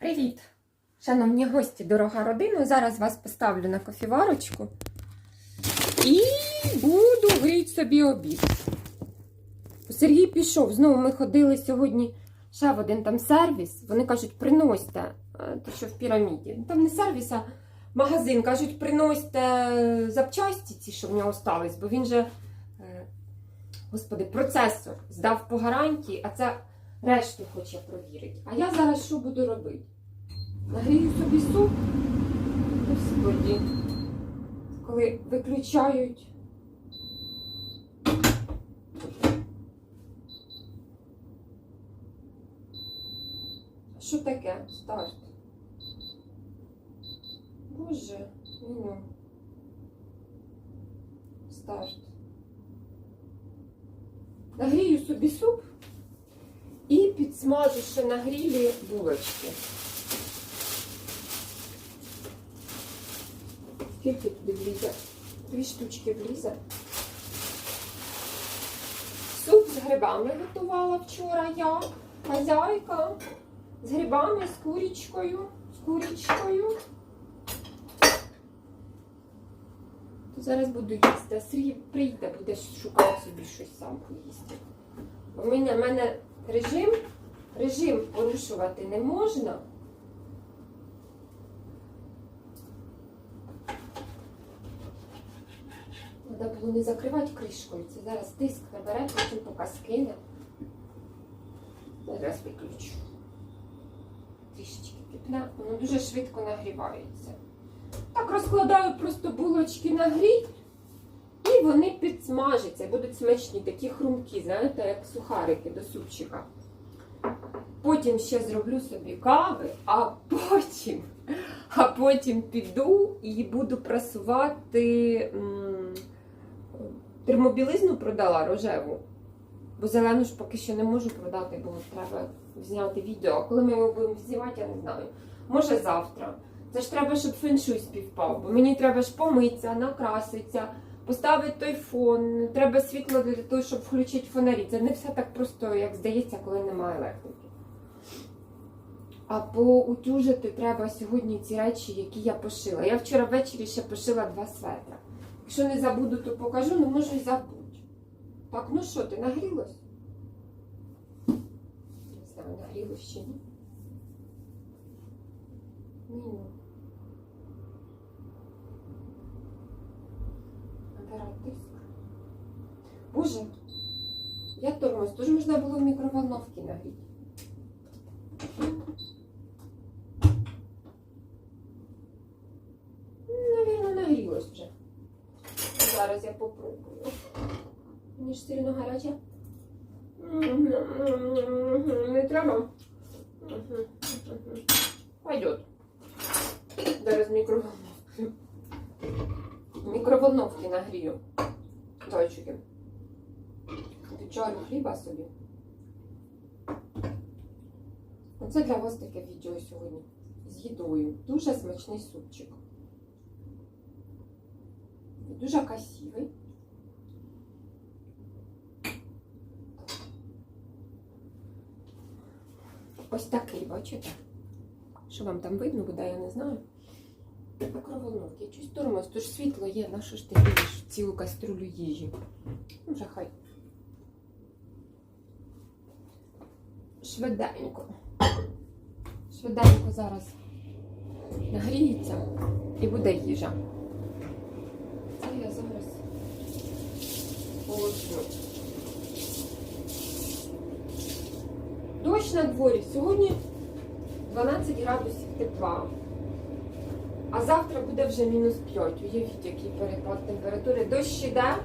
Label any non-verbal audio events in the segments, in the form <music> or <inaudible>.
Привіт! Шановні гості, дорога родина. Зараз вас поставлю на кофіварочку і буду гріти собі обід. Сергій пішов. Знову ми ходили сьогодні ще в один там сервіс. Вони кажуть, приносьте е, те, що в піраміді. Ну, Там не сервіс, а магазин. Кажуть, приносьте запчасті ці, що в нього стались, бо він же, е, господи, процесор здав по гарантії, а це решту хоче провірити. А я зараз що буду робити? Нагрію собі суп. Господі. Коли виключають. Що таке? Старт. Боже, меню. Старт. Нагрію собі суп і підсмажу ще на грілі булочки. Скільки туди влізе? Дві штучки влізе. Суп з грибами готувала вчора я, хазяйка. З грибами, з курічкою, з курічкою. То зараз буду їсти. А Сергій прийде, буде шукати собі щось сам поїсти. У мене, мене режим, режим порушувати не можна. Треба було не закривати кришкою. Це зараз тиск набере, потім поки скине. Зараз виключу. Трішечки кипне, воно дуже швидко нагрівається. Так розкладаю просто булочки на гріль, і вони підсмажаться, будуть смачні, такі хрумкі, знаєте, як сухарики до супчика. Потім ще зроблю собі кави, а потім, а потім піду і буду прасувати. термобілизну продала рожеву. Бо зелену ж поки що не можу продати, бо треба зняти відео. А коли ми його будемо знімати, я не знаю. Може завтра. Це ж треба, щоб феншуй співпав, бо мені треба ж помитися, накраситися, поставити той фон. Треба світло для того, щоб включити фонарі. Це не все так просто, як здається, коли немає електрики. А поутюжити треба сьогодні ці речі, які я пошила. Я вчора ввечері ще пошила два светра. Якщо не забуду, то покажу, ну можу і забути. Так, ну що, ти нагрілась? Не знаю, нагрілась чи ні. Ні. Набирай. Боже, я тормоз. Тож можна було в мікроволновці нагріти. Навірно, нагрілась вже. Зараз я попробую. Мені ж сильно гаряче. Не треба. Пойдет. Зараз мікроволновки. Мікроволновки нагрію. Зайчики. Підчарю хліба собі. Оце для вас таке відео сьогодні. З їдою. Дуже смачний супчик. Дуже красивий. Ось такий, бачите? Що вам там видно буде, я не знаю. Мікроволновки. Чусь тормоз, то ж світло є, на що ж ти їш цілу каструлю їжі? Ну, вже хай. Швиденько. Швиденько зараз нагріється і буде їжа. Це я зараз полосню. Дощ на дворі. Сьогодні 12 градусів тепла. А завтра буде вже мінус 5. Уявіть, який перепад температури. Дощ іде.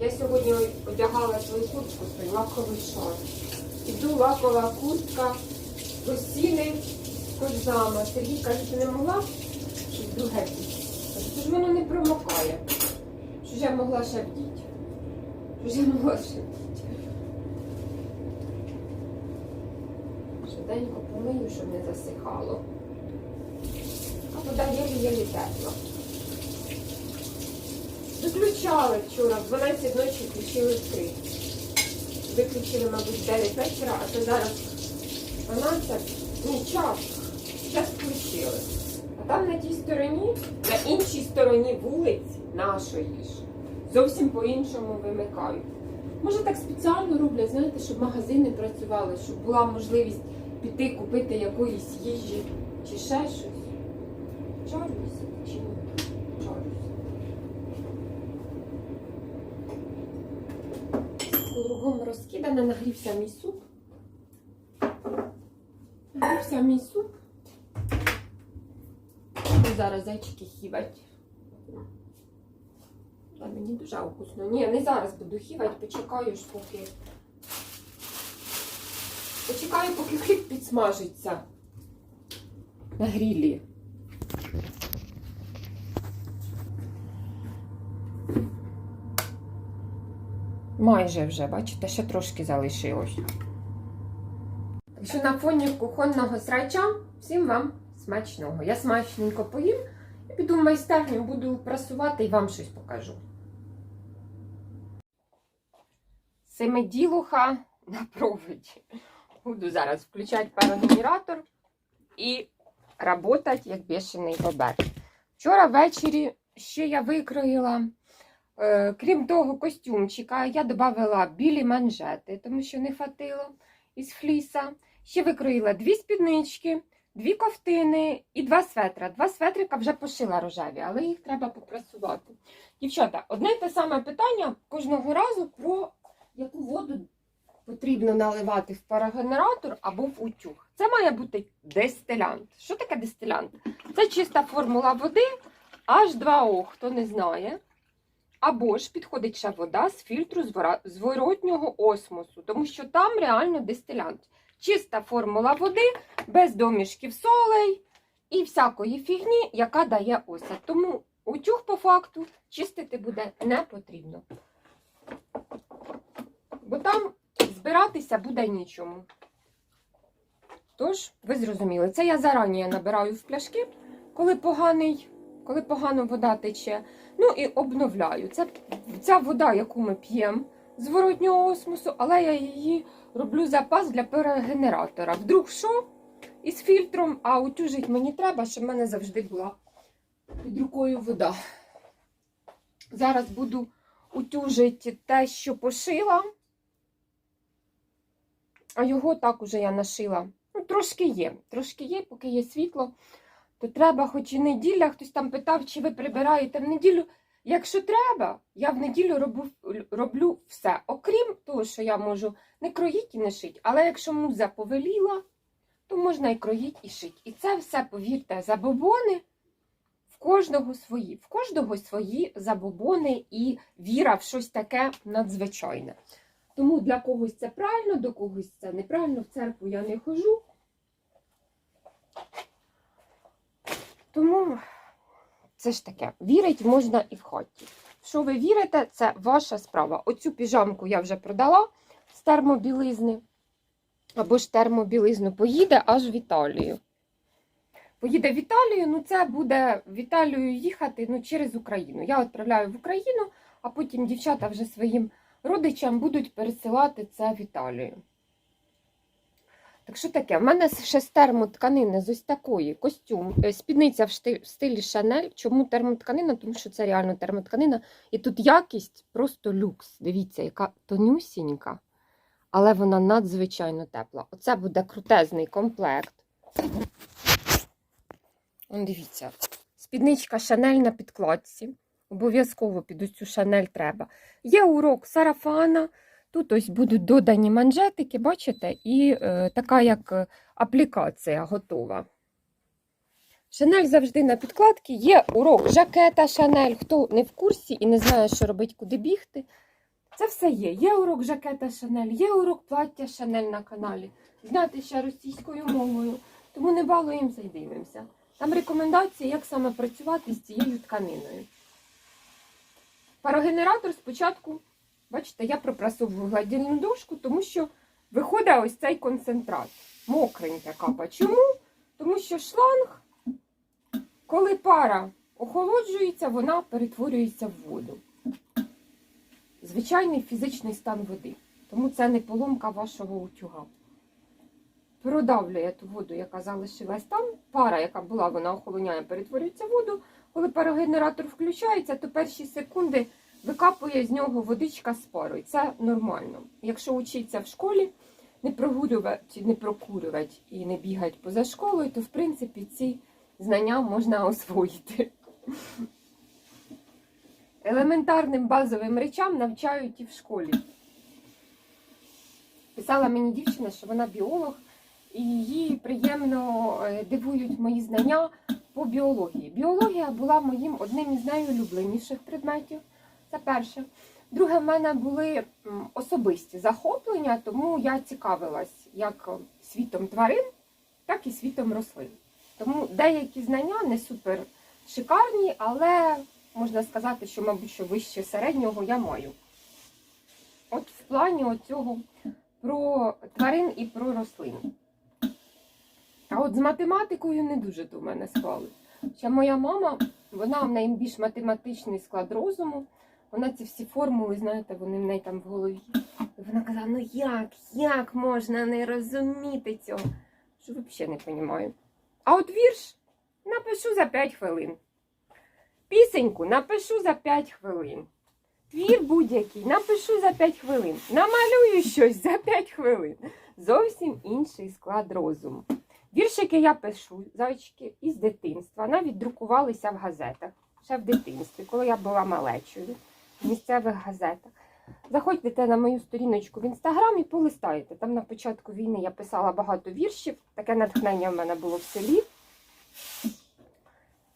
Я сьогодні одягала свою куртку, лаковий шар. Іду лакова куртка, постійний з кожзами. Сергій каже, ти не могла друге вдіти? Що ж воно не промокає? Що ж я могла вдіти? Що ж я могла ще вдіти? Швиденько помию, щоб не засихало. А вода єлі-єлі тепла. Виключали вчора, в 12 ночі включили 3. Виключили, мабуть, 9 вечора, а то зараз 12. Ні, чашка. Зараз включили. А там на тій стороні, на іншій стороні вулиці нашої ж, зовсім по-іншому вимикають. Може так спеціально роблять, знаєте, щоб магазини працювали, щоб була можливість піти купити якоїсь їжі чи ще щось. Чарюся чи ні? Чарюся. Кругом розкидане, нагрівся мій суп. Нагрівся мій суп. Буду зараз зайчики хівать. Та мені дуже вкусно. Ні, не зараз буду хівать, почекаю ж поки. Почекаю, поки хліб підсмажиться на грілі. Майже вже, бачите, ще трошки залишилось. Так що на фоні кухонного срача всім вам смачного. Я смачненько поїм і піду в майстерню, буду прасувати і вам щось покажу. Семиділуха на проводі. Буду зараз включати парогенератор і працювати як бешений бобер. Вчора ввечері ще я викроїла, крім того костюмчика, я додала білі манжети, тому що не хватило із фліса. Ще викроїла дві спіднички, дві ковтини і два светра. Два светрика вже пошила рожеві, але їх треба попрасувати. Дівчата, одне й те саме питання кожного разу про яку воду потрібно наливати в парогенератор або в утюг. Це має бути дистилянт. Що таке дистилянт? Це чиста формула води H2O, хто не знає. Або ж підходить ще вода з фільтру зворотнього осмосу, тому що там реально дистилянт. Чиста формула води, без домішків солей і всякої фігні, яка дає осад. Тому утюг по факту чистити буде не потрібно. Бо там збиратися буде нічому. Тож, ви зрозуміли, це я зарані набираю в пляшки, коли поганий, коли погано вода тече. Ну і обновляю. Це ця вода, яку ми п'ємо з воротнього осмосу, але я її роблю запас для перегенератора. Вдруг що? Із фільтром, а утюжить мені треба, щоб в мене завжди була під рукою вода. Зараз буду утюжити те, що пошила. А його так уже я нашила. Ну, трошки є. Трошки є, поки є світло, то треба, хоч і неділя, хтось там питав, чи ви прибираєте в неділю. Якщо треба, я в неділю роблю, роблю все. Окрім того, що я можу не кроїть і не шить. Але якщо муза повеліла, то можна і кроїть, і шить. І це все, повірте, забобони в кожного свої. В кожного свої забобони і віра в щось таке надзвичайне. Тому для когось це правильно, до когось це неправильно. В церкву я не хожу. Тому це ж таке. Вірить можна і в хаті. Що ви вірите, це ваша справа. Оцю піжамку я вже продала з термобілизни. Або ж термобілизну поїде аж в Італію. Поїде в Італію, ну це буде в Італію їхати ну, через Україну. Я відправляю в Україну, а потім дівчата вже своїм родичам будуть пересилати це в Італію. Так що таке? В мене ще з термотканини з ось такої костюм, е, спідниця в стилі Шанель. Чому термотканина? Тому що це реально термотканина. І тут якість просто люкс. Дивіться, яка тонюсінька, але вона надзвичайно тепла. Оце буде крутезний комплект. Дивіться, спідничка Шанель на підкладці. Обов'язково під цю шанель треба. Є урок сарафана. Тут ось будуть додані манжетики, бачите, і е, така як е, аплікація готова. Шанель завжди на підкладці. Є урок жакета Шанель. Хто не в курсі і не знає, що робити, куди бігти. Це все є. Є урок жакета Шанель, є урок плаття Шанель на каналі. Знати ще російською мовою. Тому не балуємося і дивимося. Там рекомендації, як саме працювати з цією тканиною. Парогенератор спочатку, бачите, я пропрасовую гладільну дошку, тому що виходить ось цей концентрат. Мокренька капа. Чому? Тому що шланг, коли пара охолоджується, вона перетворюється в воду. Звичайний фізичний стан води. Тому це не поломка вашого утюга. продавлює ту воду, яка залишилась там. Пара, яка була, вона охолоняє, перетворюється в воду. Коли парогенератор включається, то перші секунди викапує з нього водичка з парою. Це нормально. Якщо учиться в школі, не прогулювати, не прокурювати і не бігати поза школою, то в принципі ці знання можна освоїти. Елементарним базовим речам навчають і в школі. Писала мені дівчина, що вона біолог, і її приємно е, дивують мої знання по біології. Біологія була моїм одним із найулюбленіших предметів. Це перше. Друге, в мене були особисті захоплення, тому я цікавилась як світом тварин, так і світом рослин. Тому деякі знання не супер шикарні, але можна сказати, що, мабуть, що вище середнього я маю. От в плані оцього про тварин і про рослин. А от з математикою не дуже в мене склалось. Ще моя мама, вона в неї математичний склад розуму. Вона ці всі формули, знаєте, вони в неї там в голові. І вона казала, ну як, як можна не розуміти цього? Що взагалі не розумію. А от вірш напишу за 5 хвилин. Пісеньку напишу за 5 хвилин. Твір будь-який напишу за 5 хвилин. Намалюю щось за 5 хвилин. Зовсім інший склад розуму. Віршики я пишу, зайчики, із дитинства. Навіть друкувалися в газетах. Ще в дитинстві, коли я була малечою місцевих газетах. Заходьте на мою сторіночку в інстаграм і полистаєте. Там на початку війни я писала багато віршів. Таке натхнення в мене було в селі.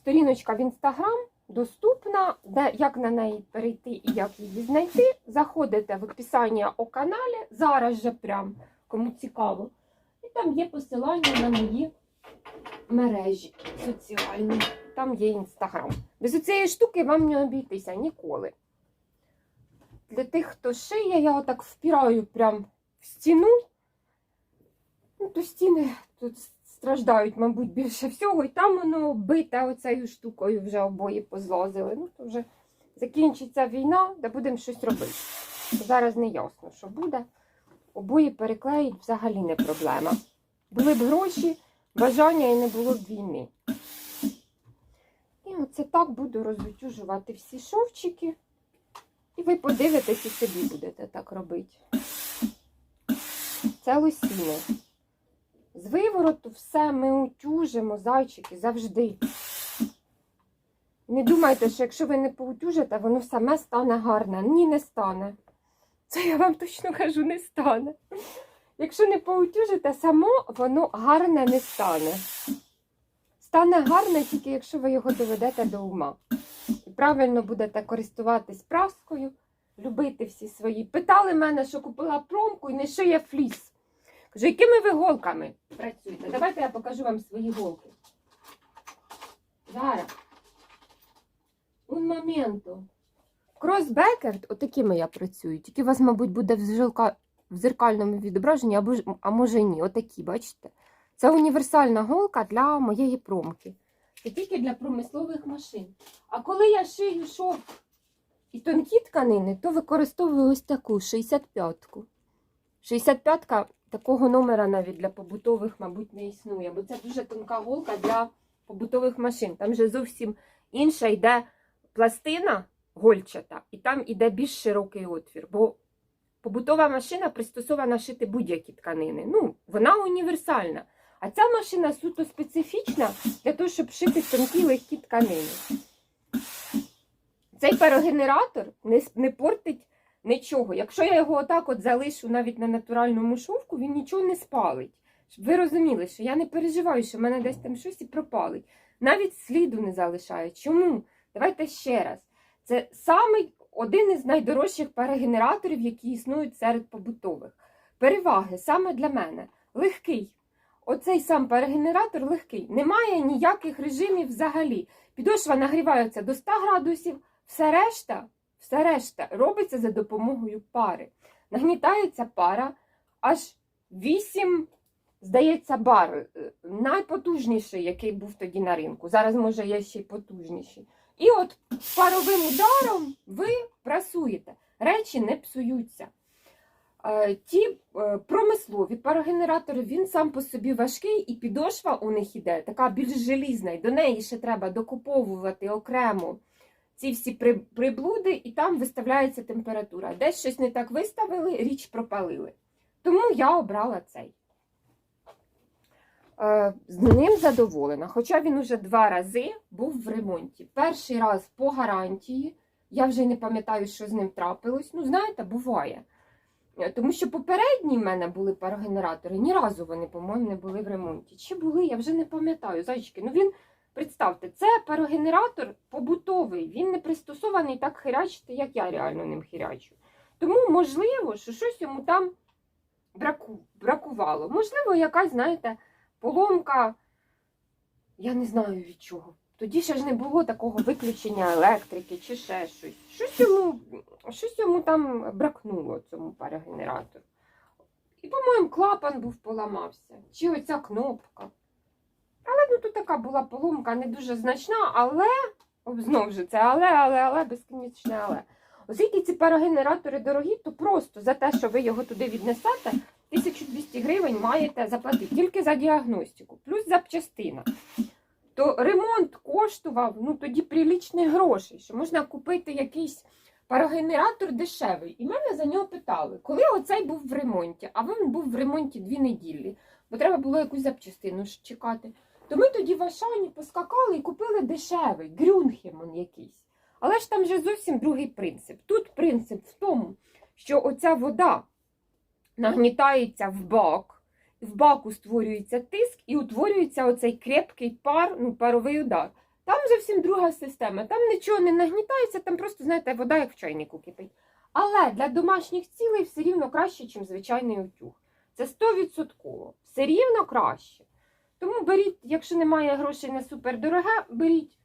Сторіночка в інстаграм доступна, де як на неї перейти і як її знайти. Заходите в описання о каналі, зараз же прям, кому цікаво. І там є посилання на мої мережі соціальні. Там є інстаграм. Без цієї штуки вам не обійтися ніколи. Для тих, хто шиє, я отак впіраю прям в стіну. Ну, то стіни тут страждають, мабуть, більше всього. І там воно оббите оцею штукою вже обої позлазили. Ну, то вже закінчиться війна, де будемо щось робити. Зараз не ясно, що буде. Обої переклеїть взагалі не проблема. Були б гроші, бажання і не було б війни. І оце так буду розвитюжувати всі шовчики. І ви подивитесь і собі будете так робити. Це лосіни. З вивороту все ми утюжимо, зайчики, завжди. Не думайте, що якщо ви не поутюжите, воно саме стане гарне. Ні, не стане. Це я вам точно кажу, не стане. Якщо не поутюжите, само воно гарне не стане. Стане гарне тільки, якщо ви його доведете до ума. Правильно будете користуватись праскою, любити всі свої. Питали мене, що купила промку і не шиє фліс. Кажу, якими ви голками працюєте? Давайте я покажу вам свої голки. Зараз. Un моменту. Кросбекерд, отакими я працюю. Тільки у вас, мабуть, буде в, зеркальному відображенні, а може ні. Отакі, бачите? Це універсальна голка для моєї промки. Це тільки для промислових машин. А коли я шию шовк і тонкі тканини, то використовую ось таку 65-ку. 65-ка такого номера навіть для побутових, мабуть, не існує, бо це дуже тонка голка для побутових машин. Там же зовсім інша йде пластина гольчата, і там іде більш широкий отвір. Бо побутова машина пристосована шити будь-які тканини. Ну, вона універсальна. А ця машина суто специфічна для того, щоб шити тонкі легкі тканини. Цей парогенератор не, не портить нічого. Якщо я його отак от залишу навіть на натуральному шовку, він нічого не спалить. Щоб ви розуміли, що я не переживаю, що в мене десь там щось і пропалить. Навіть сліду не залишає. Чому? Давайте ще раз. Це самий один із найдорожчих парогенераторів, які існують серед побутових. Переваги саме для мене легкий. Оцей сам парогенератор легкий. Немає ніяких режимів взагалі. Підошва нагрівається до 100 градусів, все решта, все решта робиться за допомогою пари. Нагнітається пара аж 8, здається, бар. е, Найпотужніший, який був тоді на ринку. Зараз, може, є ще й потужніший. І от паровим ударом ви прасуєте. Речі не псуються. Е, Ті е, промислові парогенератори, він сам по собі важкий, і підошва у них іде така більш желізна, і до неї ще треба докуповувати окремо ці всі приблуди, і там виставляється температура. Десь щось не так виставили, річ пропалили. Тому я обрала цей. Е, З ним задоволена, хоча він уже два рази був в ремонті. Перший раз по гарантії. Я вже не пам'ятаю, що з ним трапилось. Ну, знаєте, буває. Е, Тому що попередні в мене були парогенератори, ні разу вони, по-моєму, не були в ремонті. Чи були, я вже не пам'ятаю. Зайчики, ну він, представте, це парогенератор побутовий, він не пристосований так хирячити, як я реально ним хирячу. Тому можливо, що щось йому там браку, бракувало. Можливо, якась, знаєте, поломка, я не знаю від чого. Тоді ще ж не було такого виключення електрики чи ще щось. Щось йому, щось йому там бракнуло цьому парогенератору. І, по-моєму, клапан був поламався. Чи оця кнопка. Але ну тут така була поломка не дуже значна, але знову ж це але, але, але, безкінечне але. Оскільки ці парогенератори дорогі, то просто за те, що ви його туди віднесете, 1200 гривень маєте заплатити тільки за діагностику, плюс запчастина. То ремонт коштував ну, тоді прилічних грошей, що можна купити якийсь парогенератор дешевий. І мене за нього питали, коли оцей був в ремонті, а він був в ремонті дві неділі, бо треба було якусь запчастину чекати. То ми тоді в Ашані поскакали і купили дешевий, Грюнхемон якийсь. Але ж там вже зовсім другий принцип. Тут принцип в тому, що оця вода нагнітається в бак, в баку створюється тиск і утворюється оцей крепкий пар, ну, паровий удар. Там зовсім друга система. Там нічого не нагнітається, там просто, знаєте, вода як в чайнику кипить. Але для домашніх цілей все рівно краще, ніж звичайний утюг. Це 100%. Все рівно краще. Тому беріть, якщо немає грошей на супердороге, беріть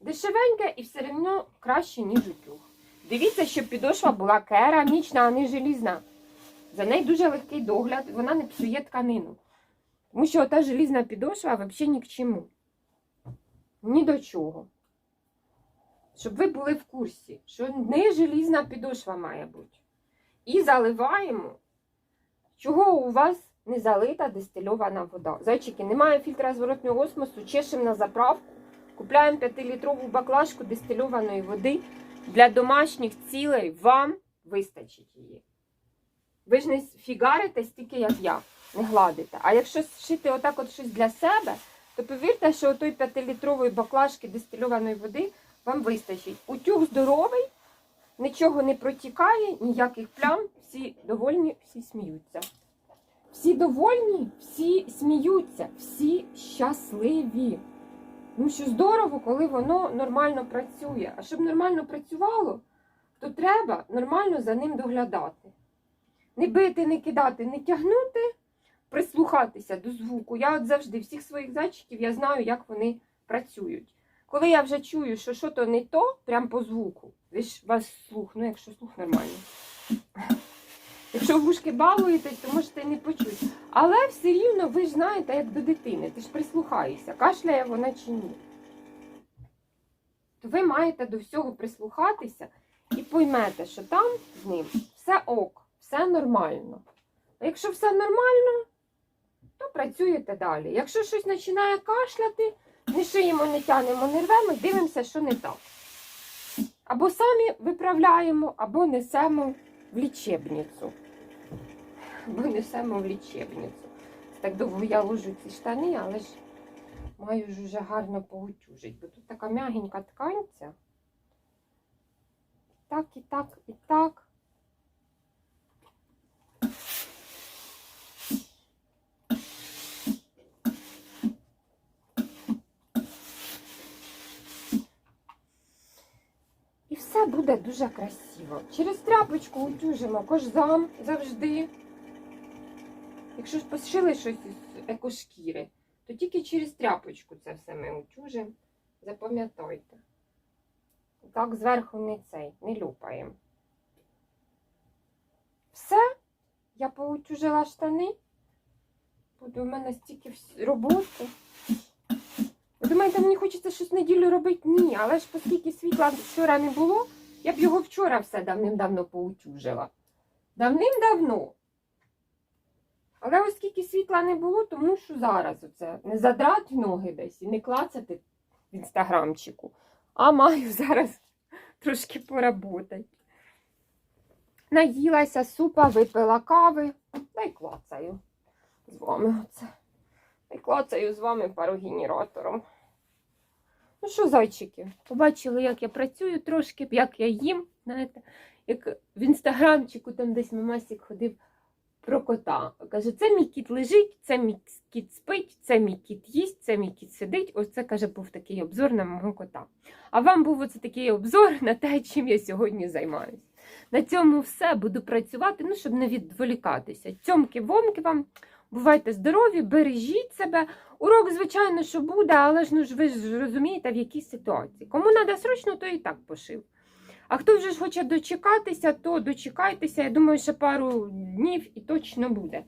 дешевеньке і все рівно краще, ніж утюг. Дивіться, щоб підошва була керамічна, а не желізна. За нею дуже легкий догляд, вона не псує тканину. Тому що ота желізна підошва взагалі ні к чому. Ні до чого. Щоб ви були в курсі, що не желізна підошва має бути. І заливаємо, чого у вас не залита дистильована вода. Зайчики, немає фільтра зворотнього осмосу, чешемо на заправку, купляємо 5-літрову баклажку дистильованої води. Для домашніх цілей вам вистачить її. Ви ж не фігарите стільки, як я, не гладите. А якщо шити отак от щось для себе, то повірте, що отої 5-літрової баклажки дистильованої води вам вистачить. Утюг здоровий, нічого не протікає, ніяких плям, всі довольні, всі сміються. Всі довольні, всі сміються, всі щасливі. Тому що здорово, коли воно нормально працює. А щоб нормально працювало, то треба нормально за ним доглядати. Не бити, не кидати, не тягнути, прислухатися до звуку. Я от завжди всіх своїх зайчиків я знаю, як вони працюють. Коли я вже чую, що щось то не то, прям по звуку, ви ж вас слух, ну якщо слух нормальний. Якщо вушки балуєтесь, то можете не почути. Але все рівно ви ж знаєте, як до дитини, ти ж прислухаєшся, кашляє вона чи ні. То ви маєте до всього прислухатися і поймете, що там з ним все ок, все нормально. А якщо все нормально, то працюєте далі. Якщо щось починає кашляти, не шиємо, не тянемо, не рвемо, дивимося, що не так. Або самі виправляємо, або несемо в лічебницю. Або несемо в лічебницю. Так довго я ложу ці штани, але ж маю ж уже гарно поутюжить, бо тут така м'ягенька тканця. Так, і так, і так. І все буде дуже красиво. Через тряпочку утюжимо кожзам завжди. Якщо ж пошили щось із екошкіри, то тільки через тряпочку це все ми утюжимо. Запам'ятайте. Так зверху не цей, не люпаємо. Все, я поутюжила штани. Буде у мене стільки роботи. Думаєте, мені хочеться щось неділю робити? Ні, але ж оскільки світла вчора не було, я б його вчора все давним-давно поутюжила. Давним-давно. Але оскільки світла не було, тому що зараз оце не задрати ноги десь і не клацати в інстаграмчику, а маю <laughs> зараз трошки поработати. Наїлася супа, випила кави, та й клацаю з вами оце. Та клацаю з вами парогенератором. Ну що, зайчики, побачили, як я працюю трошки, як я їм, знаєте, як в інстаграмчику там десь мамасік ходив про кота. Каже, це мій кіт лежить, це мій кіт спить, це мій кіт їсть, це мій кіт сидить. Ось це, каже, був такий обзор на мого кота. А вам був оце такий обзор на те, чим я сьогодні займаюся. На цьому все буду працювати, ну, щоб не відволікатися. Цьомки-вомки вам, бувайте здорові, бережіть себе. Урок, звичайно, що буде, але ж ну ж ви ж розумієте, в якій ситуації. Кому треба срочно, то і так пошив. А хто вже ж хоче дочекатися, то дочекайтеся. Я думаю, ще пару днів і точно буде.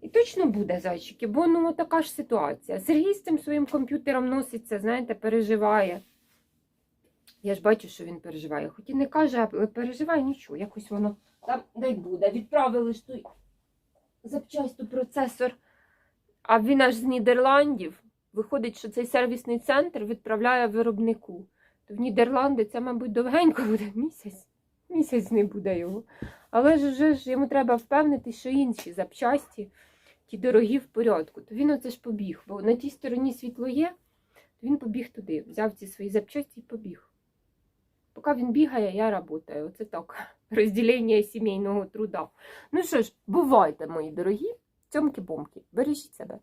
І точно буде, зайчики, бо ну така ж ситуація. Сергій з цим своїм комп'ютером носиться, знаєте, переживає. Я ж бачу, що він переживає. Хоч і не каже, але переживає нічого, якось воно там дай буде. Відправили ж той запчасту процесор, а він аж з Нідерландів. Виходить, що цей сервісний центр відправляє виробнику. То в Нідерланди це, мабуть, довгенько буде місяць. Місяць не буде його. Але ж вже ж йому треба впевнити, що інші запчасті, ті дорогі в порядку. То він оце ж побіг, бо на тій стороні світло є, то він побіг туди, взяв ці свої запчасті і побіг. Поки він бігає, я працюю. Оце так. Розділення сімейного труда. Ну що ж, бувайте, мої дорогі, цьомки-бомки, бережіть себе.